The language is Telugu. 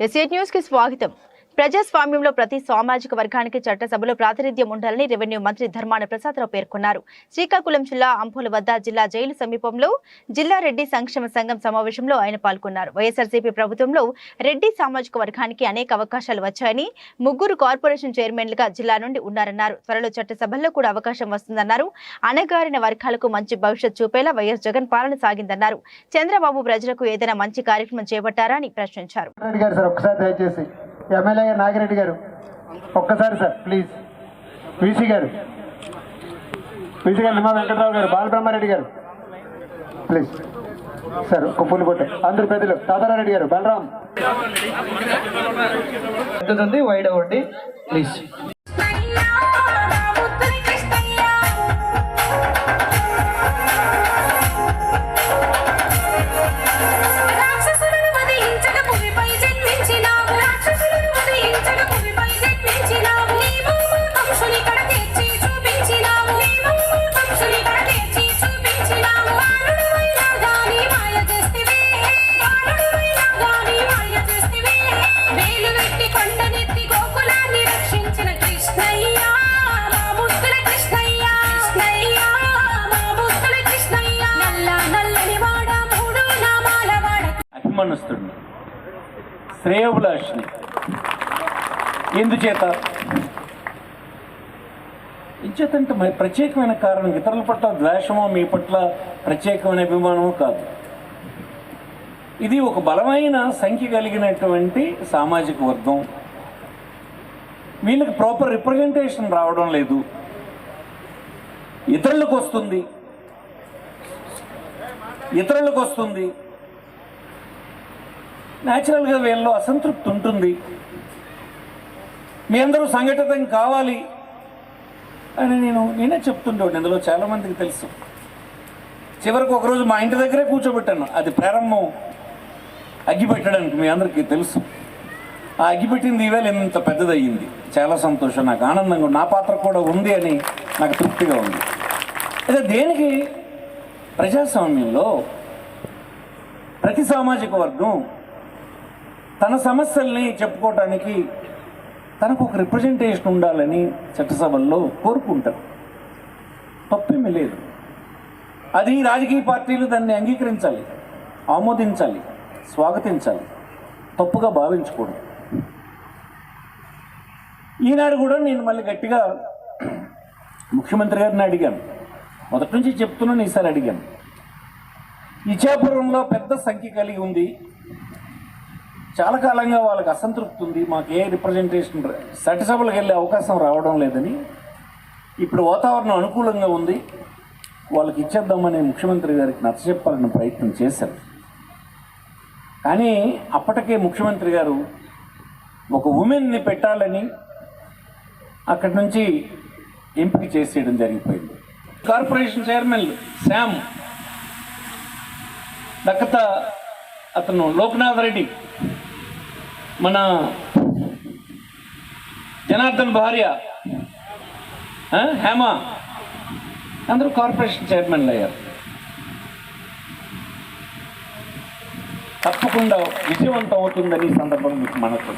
ఎస్ఏట్ న్యూస్కి స్వాగతం. ప్రజాస్వామ్యంలో ప్రతి సామాజిక వర్గానికి చట్టసభలో ప్రాతినిధ్యం ఉండాలని రెవెన్యూ మంత్రి ధర్మాన ప్రసాదరావు పేర్కొన్నారు. శ్రీకాకుళం జిల్లా అంపోల వద్ద జిల్లా జైలు సమీపంలో జిల్లా రెడ్డి సంక్షేమ సంఘం సమావేశంలో ఆయన పాల్గొన్నారు. వైఎస్ఆర్సీపీ ప్రభుత్వంలో రెడ్డి సామాజిక వర్గానికి అనేక అవకాశాలు వచ్చాయని ముగ్గురు కార్పొరేషన్ చైర్మన్లుగా జిల్లా నుండి ఉన్నారన్నారు. త్వరలో చట్టసభల్లో కూడా అవకాశం వస్తుందన్నారు. అణగారిన వర్గాలకు మంచి భవిష్యత్ చూపేలా వైఎస్ జగన్ పాలన సాగిందన్నారు. చంద్రబాబు ప్రజలకు ఏదైనా మంచి కార్యక్రమం చేపట్టారా అని ప్రశ్నించారు. ఎమ్మెల్యే నాగిరెడ్డి గారు. ఒక్కసారి సార్ ప్లీజ్ వీసీ గారు. వీసీ గారు నిమా వెంకటరావు గారు బాలబ్రహ్మారెడ్డి గారు. ప్లీజ్ సార్ ఒక పూలు కొట్టే అందరు పెద్దలు. తాతారారెడ్డి గారు బలరాం. పెద్దది వైడ్ అవ్వండి ప్లీజ్ వాడ అభిమనస్తుడిని శ్రేయోభిలాషిని. ఎందుచేత? ఇచ్చేతంటే మరి ప్రత్యేకమైన కారణం ఇతరుల పట్ల ద్వేషమో మీ పట్ల ప్రత్యేకమైన అభిమానమో కాదు. ఇది ఒక బలమైన సంఖ్య కలిగినటువంటి సామాజిక వర్గం. వీళ్ళకి ప్రాపర్ రిప్రజెంటేషన్ రావడం లేదు. ఇతరులకు వస్తుంది. ఇతరులకు వస్తుంది. న్యాచురల్గా వీళ్ళలో అసంతృప్తి ఉంటుంది. మీ అందరూ సంఘటితం కావాలి అని నేను నేనే చెప్తుండేవాడిని. ఇందులో చాలామందికి తెలుసు. చివరికి ఒకరోజు మా ఇంటి దగ్గరే కూర్చోబెట్టాను. అది ప్రారంభం అగ్గిపెట్టడానికి మీ అందరికీ తెలుసు. ఆ అగ్గిపెట్టింది ఈవేళ ఇంత పెద్దదయ్యింది. చాలా సంతోషం నాకు ఆనందంగా నా పాత్ర కూడా ఉంది అని నాకు తృప్తిగా ఉంది. అయితే దేనికి? ప్రజాస్వామ్యంలో ప్రతి సామాజిక వర్గం తన సమస్యల్ని చెప్పుకోవటానికి తనకు ఒక రిప్రజెంటేషన్ ఉండాలని చట్టసభల్లో కోరుకుంటారు. తప్పేమీ లేదు. అది రాజకీయ పార్టీలు దాన్ని అంగీకరించాలి ఆమోదించాలి స్వాగతించాలి తప్పుగా భావించకూడదు. ఈనాడు కూడా నేను మళ్ళీ గట్టిగా ముఖ్యమంత్రి గారిని అడిగాను. మొదటి నుంచి చెప్తున్నాను ఈసారి అడిగాను. ఇచ్చాపురంలో పెద్ద సంఖ్య కలిగి ఉంది. చాలా కాలంగా వాళ్ళకి అసంతృప్తి ఉంది. మాకు ఏ రిప్రజెంటేషన్ చట్టసభలకు వెళ్ళే అవకాశం రావడం లేదని ఇప్పుడు వాతావరణం అనుకూలంగా ఉంది. వాళ్ళకి ఇచ్చేద్దామని ముఖ్యమంత్రి గారికి నచ్చచెప్పాలని ప్రయత్నం చేశారు. కానీ అప్పటికే ముఖ్యమంత్రి గారు ఒక ఉమెన్ని పెట్టాలని అక్కడి నుంచి ఎంపిక చేసేయడం జరిగిపోయింది. కార్పొరేషన్ చైర్మన్ శామ్ దక్కత అతను లోక్నాథ్ రెడ్డి మన జనార్దన్ భార్య హేమ. అందరూ కార్పొరేషన్ చైర్మన్లు అయ్యారు. తప్పకుండా విజయవంతం అవుతుందని సందర్భం మీకు మనకు